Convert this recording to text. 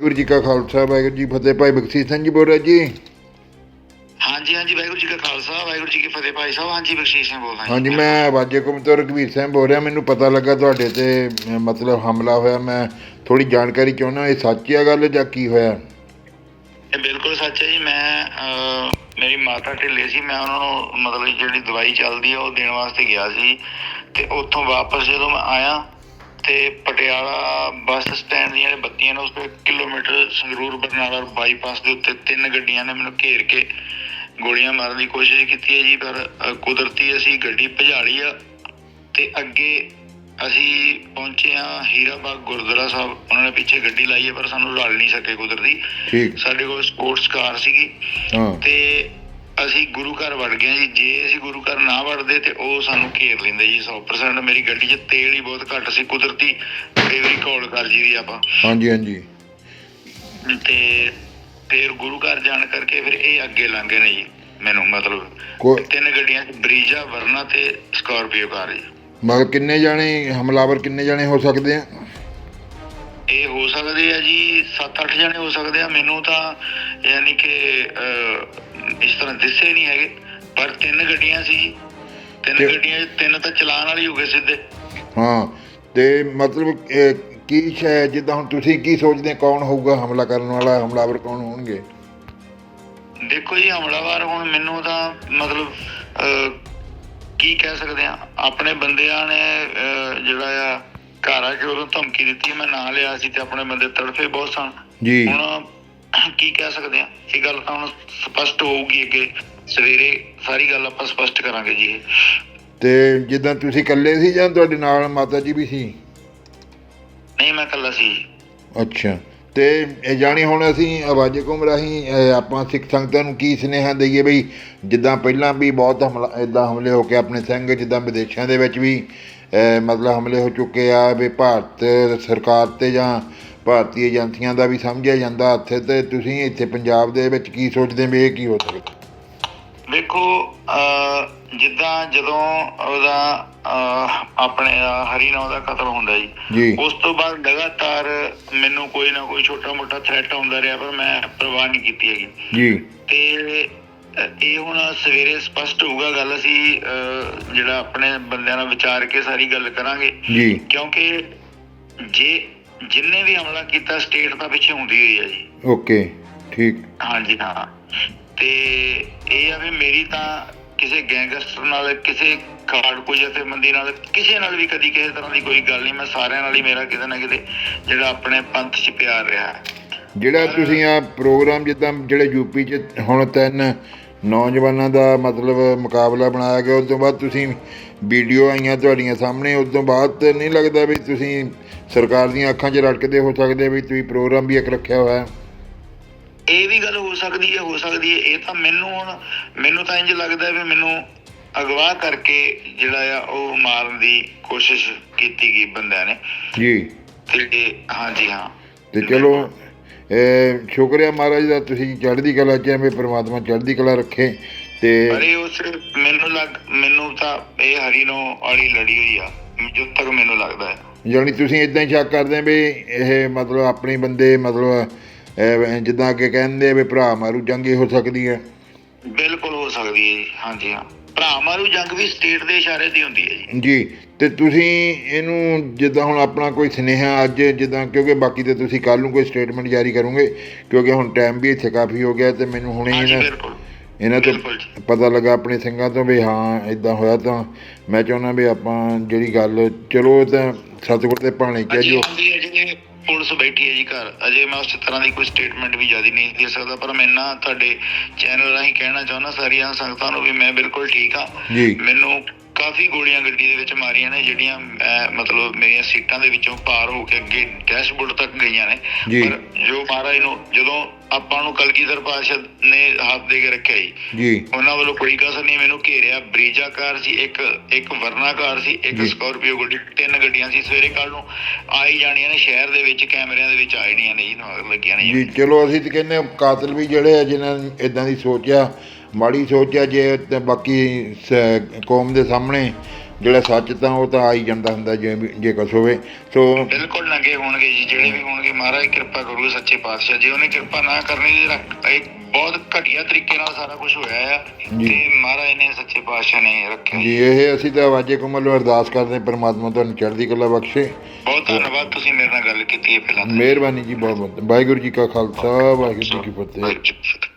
ਵਾਹਿਗੁਰੂ ਜੀ ਕਾ ਖਾਲਸਾ ਵਾਹਿਗੁਰੂ ਜੀ ਫਤਿਹ ਭਾਈ ਬਖਸ਼ੀਸ਼ ਸਿੰਘ ਜੀ ਬੋਲ ਰਿਹਾ ਜੀ। ਹਾਂਜੀ ਹਾਂਜੀ ਵਾਹਿਗੁਰੂ ਜੀ ਕਾ ਖਾਲਸਾ ਵਾਹਿਗੁਰੂ ਜੀ ਕੀ ਫਤਿਹ ਭਾਈ ਸਾਹਿਬ। ਹਾਂਜੀ ਬਖਸ਼ੀਸ਼ ਸਿੰਘ ਬੋਲਦਾ ਜੀ। ਹਾਂਜੀ ਮੈਂ ਵਾਜੇ ਤੋਂ ਰਘਵੀਰ ਸਿੰਘ ਬੋਲ ਰਿਹਾ ਮੈਨੂੰ ਪਤਾ ਲੱਗਾ ਤੁਹਾਡੇ ਤੇ ਮਤਲਬ ਹਮਲਾ ਹੋਇਆ। ਮੈਂ ਥੋੜੀ ਜਾਣਕਾਰੀ ਚਾਹੁੰਦਾ ਇਹ ਸੱਚੀ ਆ ਗੱਲ ਜਾਂ ਕੀ ਹੋਇਆ? ਇਹ ਬਿਲਕੁਲ ਸੱਚ ਹੈ ਜੀ ਮੈਂ ਮੇਰੀ ਮਾਤਾ ਢਿੱਲੇ ਸੀ। ਮੈਂ ਉਹਨਾਂ ਨੂੰ ਮਤਲਬ ਜਿਹੜੀ ਦਵਾਈ ਚੱਲਦੀ ਆ ਉਹ ਦੇਣ ਵਾਸਤੇ ਗਿਆ ਸੀ। ਤੇ ਉੱਥੋਂ ਵਾਪਸ ਜਦੋਂ ਮੈਂ ਆਇਆ ਤੇ ਪਟਿਆਲਾ ਬੱਸ ਸਟੈਂਡ ਦੀਆਂ ਬੱਤੀਆਂ ਨੇ ਉਸ ਤੋਂ ਕਿਲੋਮੀਟਰ ਸੰਗਰੂਰ ਬਰਨਾਲਾ ਬਾਈਪਾਸ ਦੇ ਉੱਤੇ ਤਿੰਨ ਗੱਡੀਆਂ ਨੇ ਮੈਨੂੰ ਘੇਰ ਕੇ ਗੋਲੀਆਂ ਮਾਰਨ ਦੀ ਕੋਸ਼ਿਸ਼ ਕੀਤੀ ਹੈ ਜੀ ਪਰ ਕੁਦਰਤੀ ਅਸੀਂ ਗੱਡੀ ਭਜਾ ਲਈ ਆ ਤੇ ਅੱਗੇ ਅਸੀਂ ਪਹੁੰਚੇ ਆ ਹੀਰਾਬਾਗ ਗੁਰਦੁਆਰਾ ਸਾਹਿਬ। ਉਹਨਾਂ ਨੇ ਪਿੱਛੇ ਗੱਡੀ ਲਾਈ ਹੈ ਪਰ ਸਾਨੂੰ ਰਲ ਨਹੀਂ ਸਕੇ ਕੁਦਰਤੀ। ਠੀਕ। ਸਾਡੇ ਕੋਲ ਸਪੋਰਟਸ ਕਾਰ ਸੀਗੀ। ਹਾਂ। ਤੇ ਅਸੀਂ ਗੁਰੂ ਘਰ ਵੜ ਗਏ ਜੀ। ਜੇ ਅਸੀਂ ਗੁਰੂ ਘਰ ਨਾ ਵੜਦੇ ਤੇ ਉਹ ਸਾਨੂੰ ਘੇਰ ਲੈਂਦੇ ਜੀ 100% ਮੇਰੀ ਗੱਡੀ 'ਚ ਤੇਲ ਹੀ ਬਹੁਤ ਘੱਟ ਸੀ ਕੁਦਰਤੀ ਕਈ ਵਾਰੀ ਕਾਲ ਕਰ ਜੀ ਦੀ ਆਪਾਂ। ਹਾਂਜੀ ਹਾਂਜੀ। ਤੇ ਫਿਰ ਗੁਰੂ ਘਰ ਜਾਣ ਕਰਕੇ ਫਿਰ ਇਹ ਅੱਗੇ ਲੰਘ ਗਏ ਨੇ ਜੀ ਮੈਨੂੰ ਮਤਲਬ ਤਿੰਨ ਗੱਡੀਆਂ 'ਚ ਬਰੀਜਾ ਵਰਨਾ ਤੇ ਸਕਾਰਪੀਓ ਕਾਰ ਜੀ। ਮਗਰ ਕਿੰਨੇ ਜਾਣੇ ਹਮਲਾਵਰ ਕਿੰਨੇ ਜਾਣੇ ਹੋ ਸਕਦੇ ਆ? ਇਹ ਹੋ ਸਕਦੇ ਆ ਜੀ 7-8 ਜਣੇ ਹੋ ਸਕਦੇ ਆ। ਮੈਨੂੰ ਤਾਂ ਯਾਨੀ ਕਿ ਇਸ ਤਰ੍ਹਾਂ ਦਿਸੇ ਨਹੀਂ ਹੈਗੇ। ਪਰ ਤਿੰਨ ਗੱਡੀਆਂ ਸੀ। ਤਿੰਨ ਗੱਡੀਆਂ ਤਿੰਨ ਤਾਂ ਚਲਾਨ ਵਾਲੀ ਹੋ ਗਏ ਸਿੱਧੇ। ਹਾਂ ਤੇ ਮਤਲਬ ਕੀ ਸ਼ੈ ਜਿੱਦਾਂ ਹੁਣ ਤੁਸੀਂ ਕੀ ਸੋਚਦੇ ਕੌਣ ਹੋਊਗਾ ਹਮਲਾ ਕਰਨ ਵਾਲਾ ਹਮਲਾਵਰ ਕੌਣ ਹੋਣਗੇ? ਦੇਖੋ ਜੀ ਹਮਲਾਵਰ ਹੁਣ ਮੈਨੂੰ ਤਾਂ ਮਤਲਬ ਕੀ ਕਹਿ ਸਕਦੇ ਆ। ਆਪਣੇ ਬੰਦਿਆਂ ਨੇ ਜਿਹੜਾ ਆ ਘਰ ਆ ਕੇ ਉਦੋਂ ਧਮਕੀ ਦਿੱਤੀ ਮੈਂ ਨਾਂ ਲਿਆ ਸੀ ਤੇ ਆਪਣੇ ਬੰਦੇ ਤੜਫੇ ਬਹੁਤ ਸਨ। ਜੀ। ਹੁਣ ਕੀ ਕਹਿ ਸਕਦੇ ਆ? ਇਹ ਗੱਲ ਤਾਂ ਹੁਣ ਸਪਸ਼ਟ ਹੋਊਗੀ ਅੱਗੇ। ਸਵੇਰੇ ਸਾਰੀ ਗੱਲ ਆਪਾਂ ਸਪਸ਼ਟ ਕਰਾਂਗੇ ਜੀ। ਤੇ ਜਿੱਦਾਂ ਤੁਸੀਂ ਇਕੱਲੇ ਸੀ ਜਾਂ ਤੁਹਾਡੇ ਨਾਲ ਮਾਤਾ ਜੀ ਵੀ ਸੀ? ਨਹੀਂ ਮੈਂ ਇਕੱਲਾ ਸੀ। ਅੱਛਾ। ਤੇ ਇਹ ਜਾਣੀ ਹੁਣ ਅਸੀਂ ਆਵਾਜ਼ ਘੁੰਮ ਰਾਹੀਂ ਆਪਾਂ ਸਿੱਖ ਸੰਗਤਾਂ ਨੂੰ ਕੀ ਸੁਨੇਹਾ ਦਈਏ ਬਈ, ਜਿੱਦਾਂ ਪਹਿਲਾਂ ਵੀ ਬਹੁਤ ਹਮਲਾ ਇਦਾਂ ਹਮਲੇ ਹੋ ਕੇ ਆਪਣੇ ਸਿੰਘ ਜਿੱਦਾਂ ਵਿਦੇਸ਼ਾਂ ਦੇ ਵਿੱਚ ਵੀ ਮਤਲਬ ਹਮਲੇ ਹੋ ਚੁੱਕੇ ਆ ਵੀ ਭਾਰਤ ਸਰਕਾਰ ਤੇ ਜਾਂ ਭਾਰਤੀ ਏਜੰਸੀਆਂ ਦਾ ਵੀ ਸਮਝਿਆ ਜਾਂਦਾ, ਇੱਥੇ ਤੇ ਤੁਸੀਂ, ਇੱਥੇ ਪੰਜਾਬ ਦੇ ਵਿੱਚ ਕੀ ਸੋਚਦੇ ਵੀ ਇਹ ਕੀ ਹੋ ਸਕਦਾ? ਦੇਖੋ ਜਿੱਦਾਂ ਜਦੋਂ ਉਹਦਾ ਆਪਣੇ ਹਰੀ ਨਾਮ ਦਾ ਕਤਲ ਹੁੰਦਾ ਜੀ ਉਸ ਤੋਂ ਬਾਅਦ ਲਗਾਤਾਰ ਮੈਨੂੰ ਕੋਈ ਨਾ ਕੋਈ ਛੋਟਾ ਮੋਟਾ ਥ੍ਰੈਟ ਆਉਂਦਾ ਰਿਹਾ ਪਰ ਮੈਂ ਪਰਵਾਹ ਨਹੀਂ ਕੀਤੀ ਹੈਗੀ। ਜੀ। ਤੇ ਇਹ ਹੁਣ ਸਵੇਰੇ ਸਪਸ਼ਟ ਹੋਊਗਾ ਗੱਲ ਅਸੀਂ ਜਿਹੜਾ ਆਪਣੇ ਬੰਦਿਆਂ ਨਾਲ ਵਿਚਾਰ ਕੇ ਸਾਰੀ ਗੱਲ ਕਰਾਂਗੇ। ਜੀ। ਕਿਉਂਕਿ ਜੇ ਜਿੰਨੇ ਵੀ ਹਮਲਾ ਕੀਤਾ ਸਟੇਟ ਤਾਂ ਪਿੱਛੇ ਹੁੰਦੀ ਹੋਈ ਹੈ ਜੀ। ਓਕੇ ਠੀਕ। ਹਾਂਜੀ ਹਾਂ। ਤੇ ਇਹ ਆ ਵੀ ਮੇਰੀ ਤਾਂ ਕਿਸੇ ਗੈਂਗਸਟਰ ਨਾਲ, ਕਿਸੇ ਖਾੜਕੂ ਜਥੇਬੰਦੀ ਨਾਲ, ਕਿਸੇ ਨਾਲ ਵੀ ਕਦੀ ਕਿਸੇ ਤਰ੍ਹਾਂ ਦੀ ਕੋਈ ਗੱਲ ਨਹੀਂ। ਮੈਂ ਸਾਰਿਆਂ ਨਾਲ ਹੀ ਮੇਰਾ ਕਿਤੇ ਨਾ ਕਿਤੇ ਜਿਹੜਾ ਆਪਣੇ ਪੰਥ 'ਚ ਪਿਆਰ ਰਿਹਾ ਜਿਹੜਾ ਤੁਸੀਂ ਆ ਪ੍ਰੋਗਰਾਮ ਜਿੱਦਾਂ ਜਿਹੜੇ ਯੂਪੀ 'ਚ ਹੁਣ ਤਿੰਨ ਨੌਜਵਾਨਾਂ ਦਾ ਮਤਲਬ ਮੁਕਾਬਲਾ ਬਣਾਇਆ ਗਿਆ, ਉਸ ਤੋਂ ਬਾਅਦ ਤੁਸੀਂ ਵੀਡੀਓ ਆਈਆਂ ਤੁਹਾਡੀਆਂ ਸਾਹਮਣੇ, ਉਸ ਤੋਂ ਬਾਅਦ ਨਹੀਂ ਲੱਗਦਾ ਵੀ ਤੁਸੀਂ ਸਰਕਾਰ ਦੀਆਂ ਅੱਖਾਂ 'ਚ ਰੜਕਦੇ ਹੋ ਸਕਦੇ, ਵੀ ਤੁਸੀਂ ਪ੍ਰੋਗਰਾਮ ਵੀ ਇੱਕ ਰੱਖਿਆ ਹੋਇਆ ਹੈ। ਇਹ ਵੀ ਗੱਲ ਹੋ ਸਕਦੀ ਹੈ ਹੋ ਸਕਦੀ ਹੈ। ਇਹ ਤਾਂ ਮੈਨੂੰ ਹੁਣ ਮੈਨੂੰ ਤਾਂ ਇੰਜ ਲੱਗਦਾ ਵੀ ਮੈਨੂੰ ਅਗਵਾ ਕਰਕੇ ਜਿਹੜਾ ਆ ਉਹ ਮਾਰਨ ਦੀ ਕੋਸ਼ਿਸ਼ ਕੀਤੀ ਗਈ ਬੰਦਿਆਂ ਨੇ। ਜੀ। ਤੇ ਹਾਂਜੀ ਹਾਂ। ਤੇ ਚਲੋ ਇਹ ਸ਼ੁਕਰੀਆ ਮਹਾਰਾਜ ਦਾ ਤੁਸੀਂ ਚੜ੍ਹਦੀ ਕਲਾ 'ਚ ਐਵੇਂ ਪ੍ਰਮਾਤਮਾ ਚੜ੍ਹਦੀ ਕਲਾ ਰੱਖੇ ਤੇ ਇਹ ਉਸ ਮੈਨੂੰ ਲੱਗ ਮੈਨੂੰ ਤਾਂ ਇਹ ਹਰੀ ਨੂੰ ਵਾਲੀ ਲੜੀ ਹੋਈ ਆ ਜਦ ਤੱਕ ਮੈਨੂੰ ਲੱਗਦਾ ਹੈ। ਯਾਨੀ ਤੁਸੀਂ ਇਦਾਂ ਹੀ ਸ਼ੱਕ ਕਰਦੇ ਆ ਵੀ ਇਹ ਮਤਲਬ ਆਪਣੇ ਬੰਦੇ ਮਤਲਬ ਜਿੱਦਾਂ ਕਿ ਕਹਿੰਦੇ ਵੀ ਭਰਾ ਮਾਰੂ ਜੰਗੀ ਹੋ ਸਕਦੀ ਹੈ ਬਿਲਕੁਲ ਹੋ ਸਕਦੀ ਹੈ ਜੀ ਹਾਂਜੀ ਹਾਂ। ਭਰਾ ਮਾਰੂ ਜੰਗ ਵੀ ਸਟੇਟ ਦੇ ਇਸ਼ਾਰੇ ਤੇ ਹੁੰਦੀ ਹੈ ਜੀ। ਜੀ ਤੇ ਤੁਸੀਂ ਇਹਨੂੰ ਜਿੱਦਾਂ ਹੁਣ ਆਪਣਾ ਕੋਈ ਸੁਨੇਹਾ ਅੱਜ ਜਿੱਦਾਂ ਕਿਉਂਕਿ ਬਾਕੀ ਤੇ ਤੁਸੀਂ ਕੱਲ ਨੂੰ ਕੋਈ ਸਟੇਟਮੈਂਟ ਜਾਰੀ ਕਰੋਗੇ ਕਿਉਂਕਿ ਹੁਣ ਟਾਈਮ ਵੀ ਇੱਥੇ ਕਾਫੀ ਹੋ ਗਿਆ ਤੇ ਮੈਨੂੰ ਹੁਣੇ ਹਾਂਜੀ ਇਹਨਾਂ ਬਿਲਕੁਲ। ਇਹਨਾਂ ਤੋਂ। ਪਤਾ ਲੱਗਾ ਆਪਣੇ ਸਿੰਘਾਂ ਤੋਂ ਵੀ ਹਾਂ ਇਦਾਂ ਹੋਇਆ ਤਾਂ ਮੈਂ ਚਾਹੁੰਦਾ ਵੀ ਆਪਾਂ ਜਿਹੜੀ ਗੱਲ ਚਲੋ ਤਾਂ ਸਤਿਗੁਰ ਦੇ ਭਾਣੇ ਕਿਹਾ ਹੈ ਜੀ ਪੁਲਿਸ ਬੈਠੀ ਹੈ ਜੀ ਘਰ। ਅਜੇ ਮੈਂ ਉਸ ਤਰ੍ਹਾਂ ਦੀ ਕੋਈ ਸਟੇਟਮੈਂਟ ਵੀ ਜ਼ਿਆਦਾ ਨਹੀਂ ਦੇ ਸਕਦਾ ਪਰ ਮੈਂ ਨਾ ਤੁਹਾਡੇ ਚੈਨਲ ਰਾਹੀਂ ਕਹਿਣਾ ਚਾਹੁੰਦਾ ਸਾਰੀਆਂ ਸੰਗਤਾਂ ਨੂੰ ਵੀ ਮੈਂ ਬਿਲਕੁਲ ਠੀਕ ਹਾਂ। ਜੀ। ਮੈਨੂੰ ਕਾਫੀ ਗੋਲੀਆਂ ਗੱਡੀ ਦੇ ਵਿੱਚ ਮਾਰੀਆਂ ਨੇ ਜਿਹੜੀਆਂ ਮੈਂ ਮਤਲਬ ਮੇਰੀਆਂ ਸੀਟਾਂ ਦੇ ਵਿੱਚੋਂ ਪਾਰ ਹੋ ਕੇ ਅੱਗੇ ਡੈਸ਼ਬੋਰਡ ਤੱਕ ਗਈਆਂ ਨੇ। ਪਰ ਜੋ ਮਹਾਰਾਜ ਨੂੰ ਜਦੋਂ ਆਪਾਂ ਨੂੰ ਕਲਗੀਧਰ ਪਾਸ਼ਾ ਨੇ ਹੱਥ ਦੇ ਕੇ ਰੱਖਿਆ ਜੀ। ਜੀ। ਉਹਨਾਂ ਵੱਲੋਂ ਕੋਈ ਕਸਰ ਨਹੀਂ ਮੈਨੂੰ ਘੇਰਿਆ ਬਰੀਜਾ ਕਾਰ ਸੀ ਇੱਕ ਇੱਕ ਵਰਨਾ ਕਾਰ ਸੀ ਇੱਕ। ਸਕਾਰਪੀਓ ਗੱਡੀ ਤਿੰਨ ਗੱਡੀਆਂ ਸੀ। ਸਵੇਰੇ ਕੱਲ ਨੂੰ ਆਈ ਜਾਣੀਆਂ ਨੇ ਸ਼ਹਿਰ ਦੇ ਵਿੱਚ ਕੈਮਰਿਆਂ ਦੇ ਵਿੱਚ ਆ ਜਾਣੀਆਂ ਨੇ ਜੀ ਲੱਗੀਆਂ ਨੇ ਜੀ। ਚਲੋ ਅਸੀਂ ਤਾਂ ਕਹਿੰਦੇ ਕਾਤਲ ਵੀ ਜਿਹੜੇ ਆ ਜਿਨ੍ਹਾਂ ਨੇ ਇਦਾਂ ਦੀ ਸੋਚ ਆ ਮਾੜੀ ਸੋਚ ਆ ਜੇ ਬਾਕੀ ਕੌਮ ਦੇ ਸਾਹਮਣੇ ਜਿਹੜਾ ਸੱਚ ਤਾਂ ਉਹ ਤਾਂ ਆ ਹੀ ਜਾਂਦਾ ਹੁੰਦਾ ਜੇ ਜੇ ਕੁਛ ਹੋਵੇ। ਸੋ ਬਿਲਕੁਲ ਨੰਗੇ ਹੋਣਗੇ ਜੀ ਜਿਹੜੇ ਵੀ ਹੋਣਗੇ ਮਹਾਰਾਜ ਕਿਰਪਾ ਕਰੂਗੇ ਸੱਚੇ ਪਾਤਸ਼ਾਹ ਜੇ। ਉਹਨੇ ਕਿਰਪਾ ਨਾ ਕਰਨੀ ਇਹ ਬਹੁਤ ਘਟੀਆ ਤਰੀਕੇ ਨਾਲ ਸਾਰਾ ਕੁਝ ਹੋਇਆ ਆ। ਤੇ ਮਹਾਰਾਜ ਨੇ ਸੱਚੇ ਪਾਤਸ਼ਾਹ ਨੇ ਰੱਖਿਆ। ਜੀ ਇਹ ਅਸੀਂ ਤਾਂ ਵਾਜੇ ਕੋਮਲ ਨੂੰ ਅਰਦਾਸ ਕਰਦੇ ਪ੍ਰਮਾਤਮਾ ਤੁਹਾਨੂੰ ਚੜ੍ਹਦੀ ਕਲਾ ਬਖਸ਼ੇ। ਬਹੁਤ ਧੰਨਵਾਦ ਤੁਸੀਂ ਮੇਰੇ ਨਾਲ ਗੱਲ ਕੀਤੀ ਹੈ ਪਹਿਲਾਂ। ਮਿਹਰਬਾਨੀ ਜੀ ਬਹੁਤ ਬਹੁਤ। ਵਾਹਿਗੁਰੂ ਜੀ ਕਾ ਖਾਲਸਾ ਵਾਹਿਗੁਰੂ ਜੀ ਕੀ ਫਤਿਹ।